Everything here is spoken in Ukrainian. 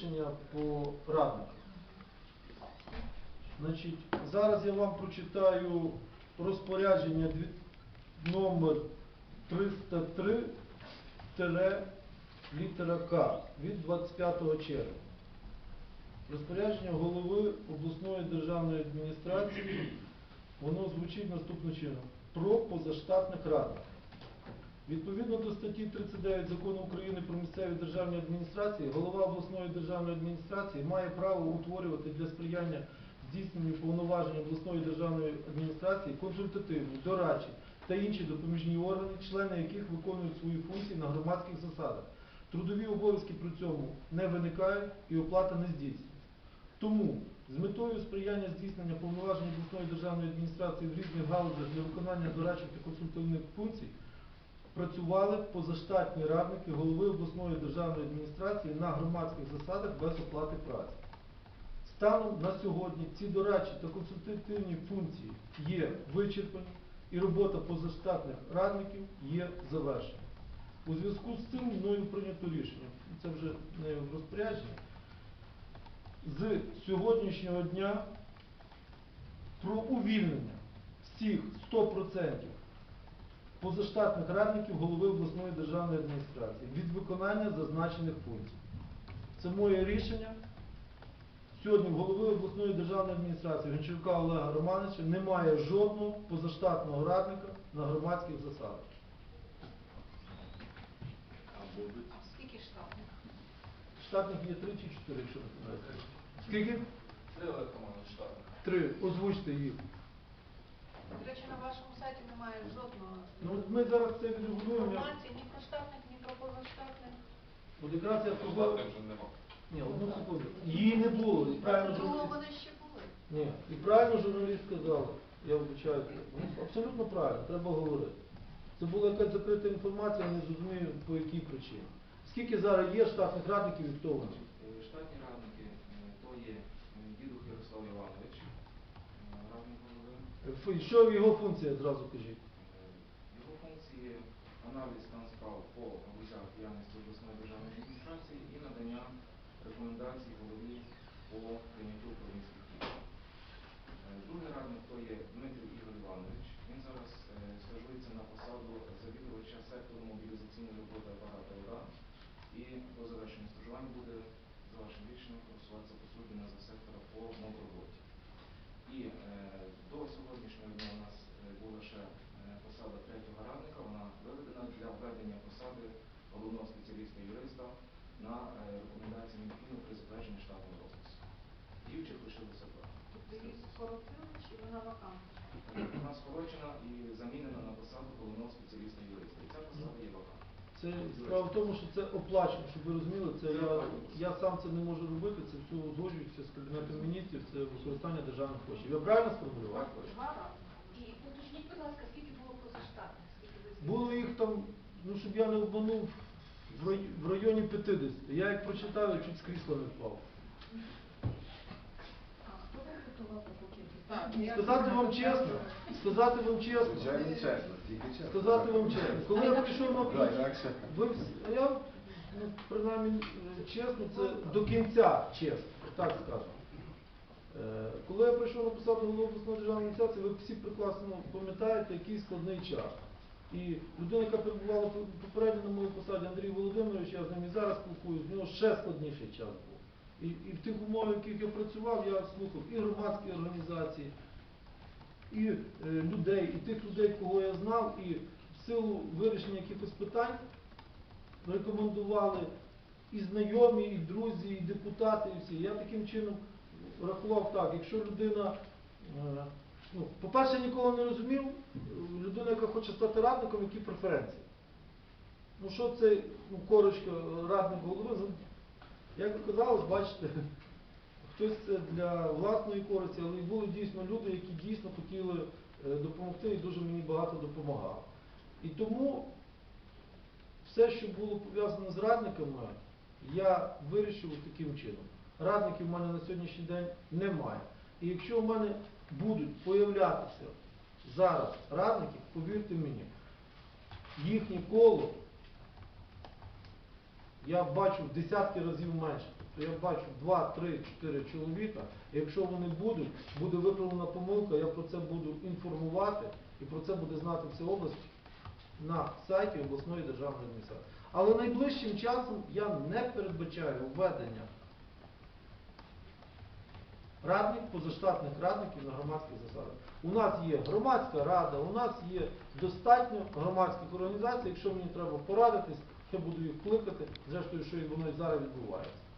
рішення по радниках. Значить, зараз я вам прочитаю розпорядження номер 303 літера К від 25 червня. Розпорядження голови обласної державної адміністрації, воно звучить наступним чином. Про позаштатних радників. Відповідно до статті 39 Закону України про місцеві державні адміністрації, голова обласної державної адміністрації має право утворювати для сприяння здійсненню повноважень обласної державної адміністрації консультативні, дорадчі та інші допоміжні органи, члени яких виконують свої функції на громадських засадах. Трудові обов'язки при цьому не виникають і оплата не здійснюється. Тому з метою сприяння здійснення повноважень обласної державної адміністрації в різних галузях для виконання дорадчих та консультативних функцій працювали позаштатні радники голови обласної державної адміністрації на громадських засадах без оплати праці. Станом на сьогодні ці дорадчі та консультативні функції є вичерпані і робота позаштатних радників є завершена. У зв'язку з цим мною прийнято рішення, це вже не в розпорядженні, з сьогоднішнього дня про увільнення всіх 100% позаштатних радників голови обласної державної адміністрації від виконання зазначених функцій. Це моє рішення. Сьогодні в голови обласної державної адміністрації Гончарука Олега Романовича немає жодного позаштатного радника на громадських засадах. А? Скільки штатних? Штатних є три чи чотири, якщо не помиляюся. Скільки? Три електромагнітні штатних. Три. Озвучте їх. До речі, на вашому сайті немає жодного Ну от ми зараз це відрегулюємо. Інформації ні про штатних, ні про позаштатних. От якраз я вже нема. Ні, одну секунду. Її не було. І правильно Другого журналіст. вони ще були. Ні, і правильно журналіст сказала. Я вибачаю. Ну, Абсолютно правильно, треба говорити. Це була якась закрита інформація, я не зрозумію по якій причині. Скільки зараз є штатних радників і хто вони? Е, Штатні радники е, то є е, Дідух Ярослав Іванович, е, радник Що його функція, зразу кажіть? Е, Його функції аналіз стан справ по галузях діяльності обласної державної адміністрації і надання рекомендацій голові по прийняттю управлінських рішень. Е, Другий радник то є Дмитрий Ігор Іванович. Він зараз е, стажується на посаду завідувача сектору мобілізаційної роботи апарату ОДА і до завершення стажування буде за вашим рішенням голосуватися по суді на за сектора по моброботі. І е, до сьогоднішнього дня у нас е, була ще е, посада третього радника, вона виведена для введення посади головного спеціаліста-юриста на е, рекомендації Мінфіну при затвердженні штатного розпису. Діючих лишилося два. Тобто їх скоротили чи вона вакантна? Вона скорочена і замінена на посаду головного спеціаліста-юриста. І ця посада є вакантна. Це справа в тому, що це оплачено, щоб ви розуміли, це я, я сам це не можу робити, це все узгоджується з Кабінетом міністрів, це використання державних коштів. Я правильно сформулював? Два рази. І уточніть, будь ласка, скільки було позаштатних? Було їх там, ну щоб я не обманув, в рай- в районі 50. Я як прочитав, я чуть з крісла не впав. А хто вам готував таку кількість? Так, Ну, я- Сказати вам чесно, сказати вам чесно, Звичайно, чесно, тільки чесно. сказати вам чесно. Коли я прийшов на інакше. ви а я, ну, принаймні, е, чесно, це до кінця чесно, так скажемо. Е, Коли я прийшов на посаду голови обласної державної адміністрації, ви всі прекрасно пам'ятаєте, який складний час. І людина, яка перебувала по- попередньо на моїй посаді, Андрій Володимирович, я з ним і зараз спілкуюсь, в нього ще складніший час був. І, і в тих умовах, в яких я працював, я слухав і громадські організації, і е, людей, і тих людей, кого я знав, і в силу вирішення якихось питань рекомендували і знайомі, і друзі, і депутати, і всі. Я таким чином рахував так, якщо людина, е, ну, по-перше, ніколи не розумів, людина, яка хоче стати радником, які преференції. Ну що це ну, корочка, радник голови, як оказалось, бачите, хтось це для власної користі, але були дійсно люди, які дійсно хотіли е, допомогти і дуже мені багато допомагали. І тому все, що було пов'язано з радниками, я вирішив таким чином. Радників в мене на сьогоднішній день немає. І якщо в мене будуть появлятися зараз радники, повірте мені, їхнє коло я бачу в десятки разів менше. то я бачу 2, 3, 4 чоловіка. Якщо вони будуть, буде виправлена помилка, я про це буду інформувати, і про це буде знати вся область на сайті обласної державної адміністрації. Але найближчим часом я не передбачаю введення радник, позаштатних радників на громадських засадах. У нас є громадська рада, у нас є достатньо громадських організацій. Якщо мені треба порадитись, я буду їх кликати, зрештою, що і воно і зараз відбувається.